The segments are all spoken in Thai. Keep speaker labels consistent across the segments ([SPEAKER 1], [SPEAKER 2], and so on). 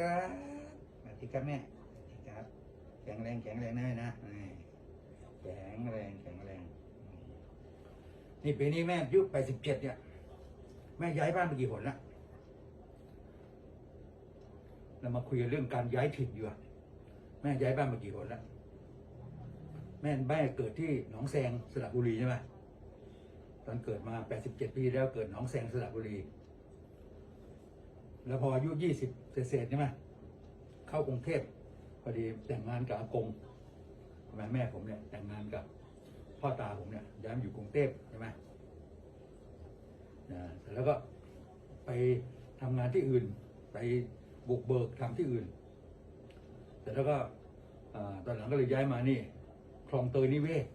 [SPEAKER 1] ครับสวัสดีครับแม่สวัสดีครับ แข็งแรงแข็งแรงนะแม่นะแข็งแรงแข็งแรง นี่ปีนี้แม่อายุแปดสิบเจ็ดเนี่ย แม่ย้ายบ้านไปกี่หนละเรามาคุยเรื่องการย้ายถิ่นอยู่แม่ย้ายบ้านมากี่หนละแม่แม่เกิดที่หนองแซงสระบุรีใช่ไหมตอนเกิดมาแปดสิบเจ็ดปีแล้วเกิดหนองแซงสระบุรี แล้วพออายุยี่สิบเศษใช่ไหมเข้ากรุงเทพพอดีแต่งงานกับอากงแม่แม่ผมเนี่ยแต่งงานกับพ่อตาผมเนี่ยย้ายมาอยู่กรุงเทพใช่ไหมนะเสร็จแล้วก็ไปทำงานที่อื่น ไปบุกเบิกทำที่อื่นเสร็จแล้วก็อตอนหลังก็เลยย้ายมานี่คลองเตยนิเวศ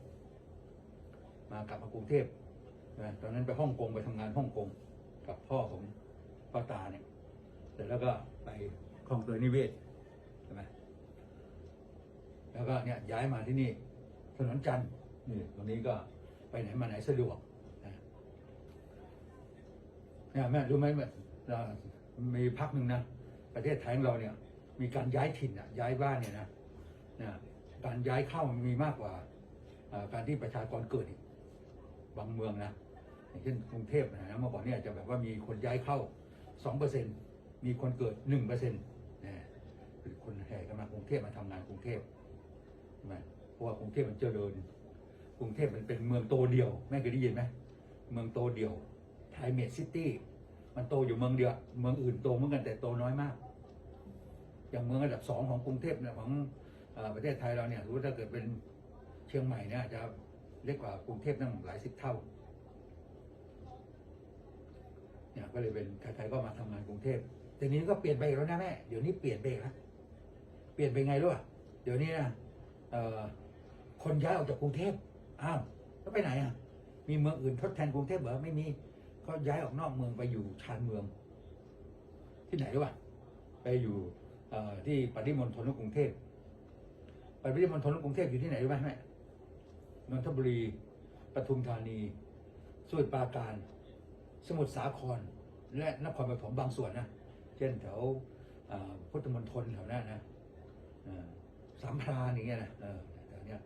[SPEAKER 1] มากลับมากรุงเทพนะตอนนั้นไปฮ่องกงไปทำงานฮ่องกงกับพ่อผมพ่อตาเนี่ย ร็จแล้วก็ไปคลองเตยนิเวศใช่ไหมแล้วก็เนี่ยย้ายมาที่นี่ถนนจันทร์นี่ตรงนี้ก็ไปไหนมาไหนสะดวกนะเนี่ยแม่รู้ไหมแม่เรามีพักหนึ่งนะประเทศไทยของเราเนี่ย มีการย้ายถิ่นอะย้ายบ้านเนี่ยนะนะการย้ายเข้ามันมีมากกว่าการที่ประชากรเกิดบางเมืองนะอย่างเช่นกรุงเทพนะเมื่อก่อนเนี่ยจะแบบว่ามีคนย้ายเข้าสองเปอร์เซ็น มีคนเกิดหนึ่งเปอร์เซ็นต์นะคือคนแห่กันมากรุงเทพมาทำงานกรุงเทพใช่ไหมเพราะว่ากรุงเทพมันเจริญกรุงเทพมันเป็นเมืองโตเดียวแม่เคยได้ยินไหมเมืองโตเดียวไทเมทซิตี้มันโตอยู่เมืองเดียว เมืองอื่นโตเหมือนกันแต่โตน้อยมาก อย่างเมืองอันดับสองของกรุงเทพเนี่ยของอประเทศไทยเราเนี่ยรู้ถ้าเกิดเป็นเชียงใหม่เนี่ยจะเล็กกว่ากรุงเทพตั้งหลายสิบเท่าเนี่ยก็เลยเป็นใครๆก็มาทำงานกรุงเทพ แต่นี้ก็เปลี่ยนไปอีกแล้วนะแม่เดี๋ยวนี้เปลี่ยนไปแล้วเปลี่ยนไปไงรู้ป่ะเดี๋ยวนี้นะเอ่อคนย้ายออกจากกรุงเทพอ้าวแล้วไปไหนอะ มีเมืองอื่นทดแทนกรุงเทพเหรอไม่มีเขาย้ายออกนอกเมืองไปอยู่ชานเมือง ที่ไหนรู้ป่ะไปอยู่เอ่อที่ปริมณฑลกรุงเทพปริมณฑลของกรุงเทพอยู่ที่ไหนรู้ไหมแม่นนทบุรีปทุมธานีสมุทรปราการ สมุทรสาคร และนครปฐมบางส่วนนะ เช่นแถวพุทธมณฑลแถวนั้นนะสามพรานอย่างเงี้ยนะแถวเนี้ย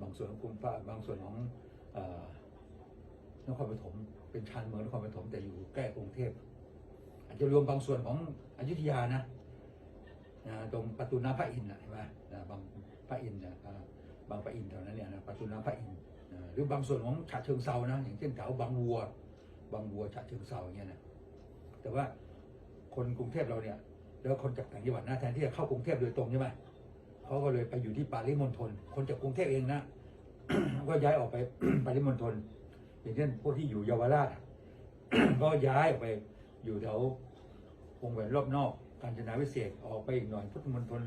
[SPEAKER 1] บางส่วนของกรุงป้าบางส่วนของนครปฐมเป็นชานเมืองนครปฐมแต่อยู่ใกล้กรุงเทพอาจจะรวมบางส่วนของอยุธยานะนะตรงประตูน้ำพระอินทร์เห็นไหมนะบางพระอินทร์นะบางพระอินทร์แถวนั้นเนี่ยนะประตูน้ำพระอินทร์หรือบางส่วนของฉะเชิงเซานะอย่างเช่นแถวบางวัว บางวัวฉะเชิงเซาอย่างเงี้ยนะแต่ว่า คนกรุงเทพเราเนี่ย แล้วคนจากต่างจังหวัดนะแทนที่จะเข้ากรุงเทพโดยตรงใช่ไหมเขาก็เลยไปอยู่ที่ปาริมณฑลคนจากกรุงเทพเองนะก็ย้ายออกไปปาริมณฑลอย่างเช่นพวกที่อยู่เยาวราชก็ย้ายออกไปอยู่แถววงแหวนรอบนอกกาญจนาวิเศษกออกไปอีกหน่อยพุทธมณฑล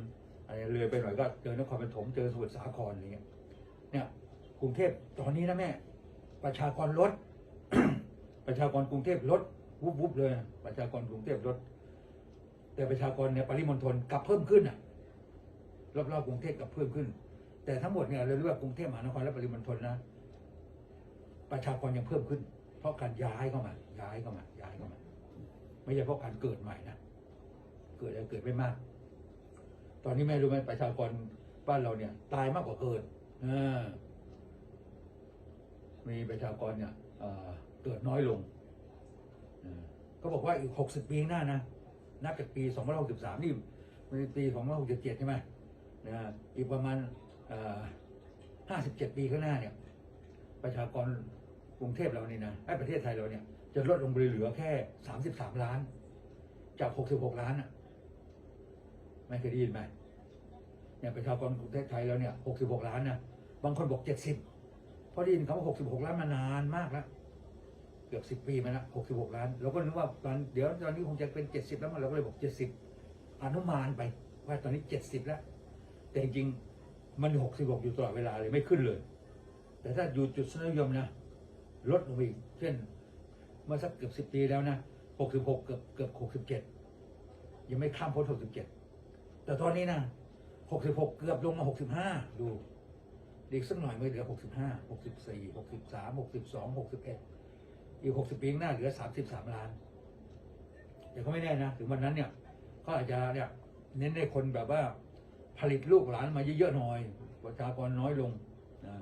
[SPEAKER 1] อะไรเลยไปหน่อยก็เจอนครปฐมเจอสมุทรสาครอะไรเงี้ยเนี่ยกรุงเทพตอนนี้นะแม่ ประชากรลด ประชากรกรุงเทพลดวุบวุบเลย ประชากรกรุงเทพลด แต่ประชากรเนี่ยปริมณฑลกลับเพิ่มขึ้นอะรอบๆกรุงเทพกลับเพิ่มขึ้น แต่ทั้งหมดเนี่ยเราเรียกว่ากรุงเทพมหานครและปริมณฑลนะ ประชากรยังเพิ่มขึ้น เพราะการย้ายเข้ามา ย้ายเข้ามา ย้ายเข้ามา ไม่ใช่เพราะการเกิดใหม่นะเกิดแล้วเกิดไม่มาก ตอนนี้แม่รู้ไหมประชากรบ้านเราเนี่ย ตายมากกว่าเกิดมีประชากรเนี่ยเกิดน้อยลงก็บอกว่าอีกหกสิบปีข้างหน้านะ นับจากปีสองพันหกสิบสามนี่มันปีสองพันหกสิบเจ็ดใช่ไหมนะอีกประมาณห้าสิบเจ็ดปีข้างหน้าเนี่ยประชากรกรุงเทพเรานี่นะไอ้ประเทศไทยเราเนี่ยจะลดลงไปเหลือแค่สามสิบสามล้าน จากหกสิบหกล้านอะไม่เคยได้ยินไหมเนี่ยประชากรกรุงเทพไทยเราเนี่ยหกสิบหกล้านนะบางคนบอกเจ็ดสิบเพราะได้ยินคำว่าหกสิบหกล้านมานานมากแล้ว กือบสิบปีมาแล้วหกสิบหกล้าน เราก็นึกว่าตอนเดี๋ยวตอนนี้คงจะเป็นเจ็ดสิบแล้วมั้งเราก็เลยบอกเจ็ดสิบอนุมานไปว่าตอนนี้เจ็ดสิบแล้ว แต่จริงมันหกสิบหกอยู่ตลอดเวลาเลยไม่ขึ้นเลย แต่ถ้าอยู่จุดสนิยมนะลดลงไปอีกเช่นเมื่อสักเกือบสิบปีแล้วนะหกสิบหกเกือบเกือบหกสิบเจ็ดยังไม่ข้ามพ้นหกสิบเจ็ดแต่ตอนนี้นะหกสิบหกเกือบลงมาหกสิบห้าดูอีกสักหน่อยไม่เหลือหกสิบห้าหกสิบสี่หกสิบสามหกสิบสองหกสิบเอ็ด อีกหกสิบปีข้างหน้าเหลือสามสิบสามล้านแต่ก็ไม่แน่นะถึงวันนั้นเนี่ยเขาอาจจะเนี่ยเน้นให้คนแบบว่าผลิตลูกหลานมาเยอะๆหน่อยประชากรน้อยลงนะ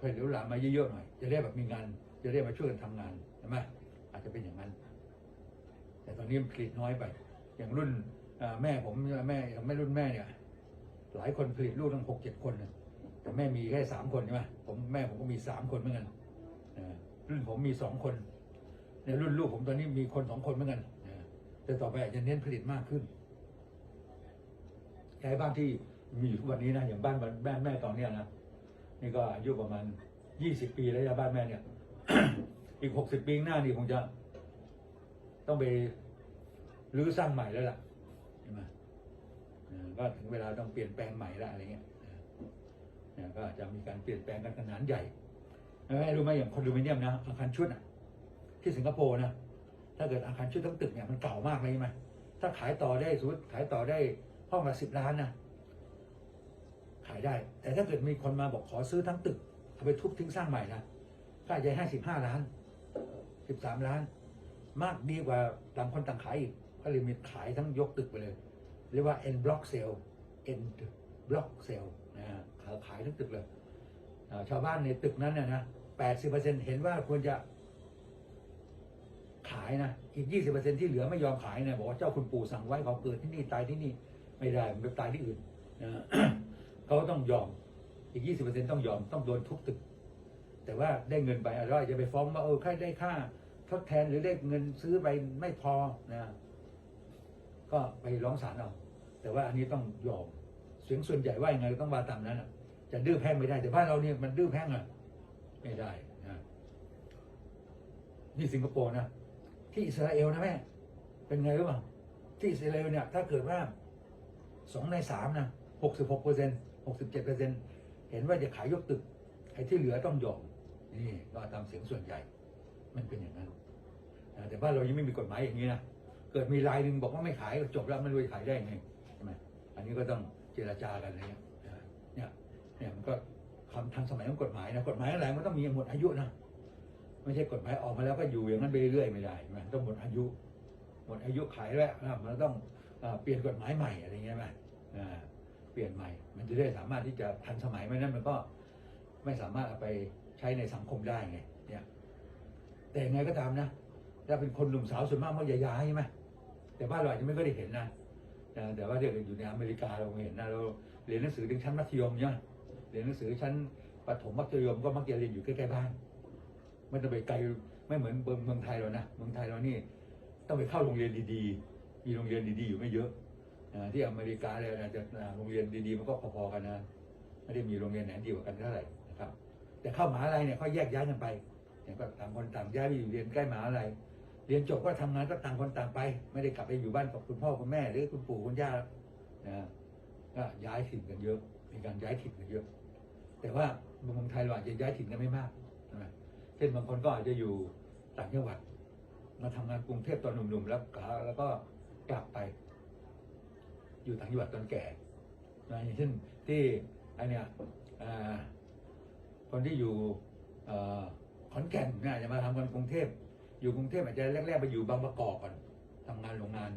[SPEAKER 1] ผลิตลูกหลานมาเยอะๆหน่อย จะได้แบบมีงาน จะได้มาช่วยกันทำงานใช่ไหมอาจจะเป็นอย่างนั้น แต่ตอนนี้ผลิตน้อยไป อย่างรุ่นแม่ผมแม่ย่างแม่รุ่นแม่เนี่ย หลายคนผลิตลูกตั้งหกเจ็ดคนแต่แม่มีแค่สามคนใช่ไหมผมแม่ผมก็มีสามคนเหมือนกัน รุ่นผมมีสองคนในรุ่นลูกผมตอนนี้มีคนสองคนเหมือนกันแต่ต่อไปอาจจะเน้นผลิตมากขึ้นย้ายบ้านที่มีอยู่ทุกวันนี้นะอย่างบ้านบ้านแม่ตอนเนี้ยนะนี่ก็อายุประมาณยี่สิบปีแล้วนะบ้านแม่เนี่ย อีกหกสิบปีหน้านี่คงจะ ต้องไปรื้อสร้างใหม่แล้วล่ะใช่ไหมก็ถึงเวลาต้องเปลี่ยนแปลงใหม่ล้วอะไรเงี้ยก็อาจจะมีการเปลี่ยนแปลงกันขนาดใหญ่ แล้วให้รู้ไหมอย่างคอนโดมิเนียมนะอาคารชุดอะที่สิงคโปร์นะถ้าเกิดอาคารชุดทั้งตึกเนี่ยมันเก่ามากเลยใช่ไหมถ้าขายต่อได้สมมติขายต่อได้ห้องละสิบล้านนะขายได้ แต่ถ้าเกิดมีคนมาบอกขอซื้อทั้งตึกเอาไปทุบทิ้งสร้างใหม่นะก็อาจจะให้าสิบห้าล้านสิบสามล้าน มากดีกว่าต่างคนต่างขายอีกก็เลยมีขายทั้งยกตึกไปเลย เรียกว่า end block sale end block sale นะขายขายทั้งตึกเลย ชาวบ้านในตึกนั้นน่ยนะแปดสิบเปอร์เซ็นเห็นว่าควรจะขายนะอีกยี่สิบเปอร์เซ็นที่เหลือไม่ยอมขายนะบอกว่าเจ้าคุณปู่สั่งไว้เขาเกิดที่นี่ตายที่นี่ไม่ได้มันไปตายที่อื่นนะเขาต้องยอมอีกยี่สิบเปอร์เซ็นต้องยอมต้องโดนทุบตึก แต่ว่าได้เงินไปอะไรจะไปฟ้องว่าเออใครได้ค่าทดแทนหรือได้เงินซื้อไปไม่พอนะก็ไปร้องศาลเอาแต่ว่าอันนี้ต้องยอมเสียงส่วนใหญ่ว่ายังไงก็ต้องว่าตามนั้นอะ จะดื้อแพ่งไม่ได้ แต่บ้านเราเนี่ยมันดื้อแพ่งอะไม่ได้นะนี่สิงคโปร์นะที่อิสราเอลนะแม่เป็นไงรู้ป่ะที่อิสราเอลเนี่ย ถ้าเกิดว่าสองในสามนะหกสิบหกเปอร์เซ็นหกสิบเจ็ดเปอร์เซ็นเห็นว่าจะขายยกตึกไอ้ที่เหลือต้องยอมนี่ก็ตามเสียงส่วนใหญ่ มันเป็นอย่างนั้นแต่บ้านเรายังไม่มีกฎหมายอย่างนี้นะเกิดมีรายหนึ่งบอกว่าไม่ขายก็จบแล้วไม่รู้จะขายได้ไงใช่ไหมอันนี้ก็ต้องเจรจากันอะไรเงี้ยนะเนี่ย เนี่ยมันก็คำทันสมัยของกฎหมายนะกฎหมายอะไรมันต้องมีหมดอายุนะไม่ใช่กฎหมายออกมาแล้วก็อยู่อย่างนั้นไปเรื่อยไม่ได้ใช่ไหมต้องหมดอายุ หมดอายุขายแล้วนะมันต้องเปลี่ยนกฎหมายใหม่อะไรเงี้ยไหมเปลี่ยนใหม่ มันจะได้สามารถที่จะทันสมัยไม่นั้นมันก็ไม่สามารถเอาไปใช้ในสังคมได้ไงเนี่ยแต่ไงก็ตามนะถ้าเป็นคนหนุ่มสาวส่วนมากมันย้ายใช่ไหมแต่บ้านเราอาจจะไม่ค่อยได้เห็นนะแต่แต่ว่าเด็กอยู่ในอเมริกาเราเห็นนะเราเรียนหนังสือถึงชั้นมัธยมเนี่ย เรียนหนังสือชั้นประถมมัธยมก็มักจะเรียนอยู่ใกล้ๆบ้านไม่ต้องไปไกลไม่เหมือนเมืองไทยเรานะเมืองไทยเรานี่ต้องไปเข้าโรงเรียนดีๆ มีโรงเรียนดีๆอยู่ไม่เยอะที่อเมริกาเลยนะจะโรงเรียนดีๆมันก็พอๆกันนะไม่ได้มีโรงเรียนไหนดีกว่ากันเท่าไหร่นะครับ แต่เข้ามหาลัยเนี่ยเขาแยกย้ายกันไปอย่างก็ต่างคนต่างย้ายไปอยู่เรียนใกล้มหาลัยเรียนจบก็ทำงานก็ต่างคนต่างไป ไม่ได้กลับไปอยู่บ้านกับคุณพ่อคุณแม่หรือคุณปู่คุณย่านะก็ย้ายถิ่นกันเยอะ มีการย้ายถิ่นกันเยอะ แต่ว่าเมืองไทยเราอาจจะย้ายถิ่นกันไม่มากใช่ไหมเช่นบางคนก็อาจจะอยู่ต่างจังหวัด มาทำงานกรุงเทพตอนหนุ่มๆแล้วก็แล้วก็กลับไป อยู่ต่างจังหวัดตอนแก่นะอย่างเช่นที่ไอเนี่ยคนที่อยู่ขอนแก่นนะจะมาทำงานกรุงเทพอยู่กรุงเทพอาจจะแรกๆไปอยู่บางประกอบก่อนทำงานโรงงาน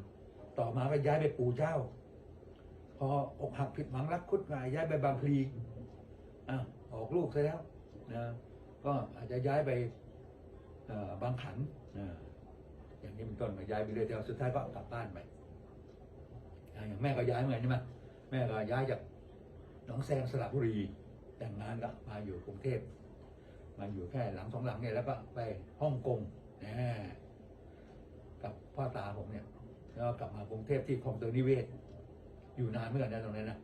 [SPEAKER 1] ต่อมาก็ย้ายไปปู่เจ้า ออกหักผิดหวังรักคุดมาย้ายไปบางพลีอะออกลูกซะแล้วนะก็อาจจะย้ายไปเอ่อบางขันอ่าอย่างนี้เป็นต้นมาย้ายไปเรื่อยๆสุดท้ายก็กลับบ้านไปอ่าอย่างแม่ก็ย้ายเหมือนกันใช่ไหมแม่ก็ย้ายจากหนองแซงสระบุรีแต่งงานก็มาอยู่กรุงเทพมาอยู่แค่หลังสองหลังเนี่ยแล้วก็ไปฮ่องกงนะกับพ่อตาผมเนี่ยแล้วก็กลับมากรุงเทพที่คลองเตยนิเวศ อยู่นานเหมือนกันนะตรงนั้นนะ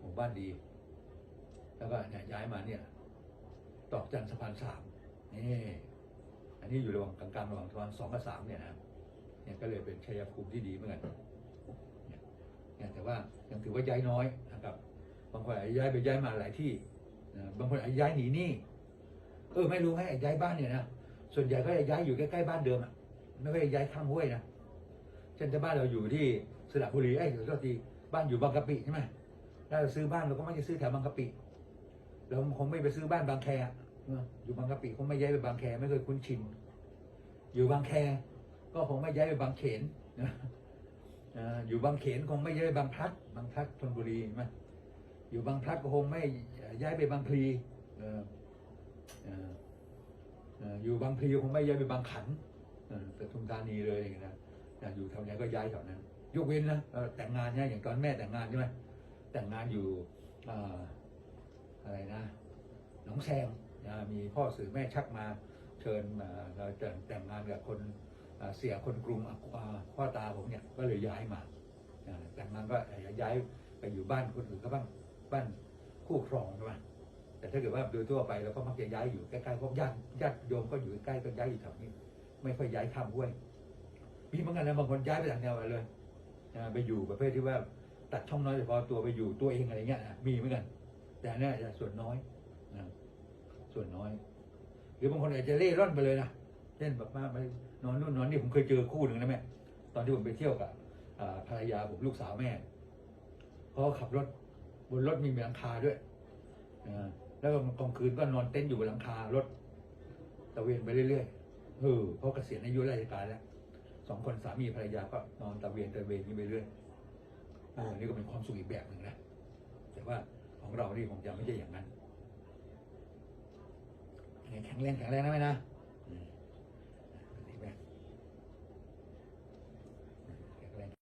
[SPEAKER 1] หมู่บ้านดี แล้วก็เนี่ยย้ายมาเนี่ย ตอกจันทร์สะพานสามนี่อันนี้อยู่ระหว่างกลางๆระหว่างสะพานสองกับสามเนี่ยนะเนี่ยก็เลยเป็นชัยภูมิที่ดีเหมือนกันเนี่ยแต่ว่ายังถือว่าย้ายน้อยนะครับบางคนอาจจะย้ายไปย้ายมาหลายที่บางคนอาจจะย้ายหนีหนี้เออไม่รู้ให้ย้ายบ้านเนี่ยนะส่วนใหญ่ก็จะย้ายอยู่ใกล้ๆบ้านเดิมอะไม่ค่อยย้ายข้ามห้วยนะเช่นถ้าบ้านเราอยู่ที่สระบุรีไอ้ยก็ที บ้านอยู่บางกะปิใช่ไหมถ้าเราซื้อบ้านเราก็ไม่จะซื้อแถวบางกะปิเราคงไม่ไปซื้อบ้านบางแคอะเอยู่บางกะปิคงไม่ย้ายไปบางแคไม่เคยคุ้นชินอยู่บางแคก็คงไม่ย้ายไปบางเขนนะอยู่บางเขนคงไม่ย้ายบางพลัด บางพลัดธนบุรีใช่ไหมอยู่บางพลัดก็คงไม่ย้ายไปบางพลีอยู่บางพลีคงไม่ย้ายไปบางขันเออปทุมธานีเลยอย่างเงี้ยนะอยู่แถวไหนก็ย้ายแถวนั้น ยกเว้นนะแต่งงานเนี่ยอย่างตอนแม่แต่งงานใช่ไหมแต่งงานอยู่อ่าอะไรนะหนองแซงมีพ่อสื่อแม่ชักมาเชิญมาเราจะแต่งงานกับคนเสียคนกรุงอะอ่าพ่อตาผมเนี่ยก็เลยย้ายมาแต่งงานก็ย้ายไปอยู่บ้านคนอื่นก็บ้างบ้านคู่ครองใช่ไหมแต่ถ้าเกิดว่าโดยทั่วไปเราก็มักจะย้ายอยู่ใกล้ๆพวกญาติญาติโยมก็อยู่ใกล้ก็ย้ายอยู่แถวนี้ ไม่ค่อยย้ายข้ามห้วยมีเหมือนกันนะบางคนย้ายไปต่างแนวไปเลย อ่าไปอยู่ประเภทที่ว่าตัดช่องน้อยเฉพาะตัวไปอยู่ตัวเองอะไรเงี้ยนะมีเหมือนกัน แต่อันเนี้ยจะส่วนน้อยนะส่วนน้อย หรือบางคนอาจจะเล่ร่อนไปเลยนะเช่นแบบว่ามานอนนู่นนอนนี่ผมเคยเจอคู่หนึ่งนะแม่ตอนที่ผมไปเที่ยวกับภรรยาผมลูกสาวแม่เขาขับรถบนรถมีหลังคาด้วยแล้วก็กลางคืนก็นอนเต้นท์อยู่บนหลังคารถตะเวนไปเรื่อยๆเออเพราะเกษียณอายุราชการแล้ว สองคนสามีภรรยาก็นอนตะเวนตะเวนนี่ไปเรื่อยเออนี่ก็เป็นความสุขอีกแบบหนึ่งนะแต่ว่าของเรานี่คงจะไม่ใช่อย่างนั้นแข็งแรงแข็งแรงนะแม่นะ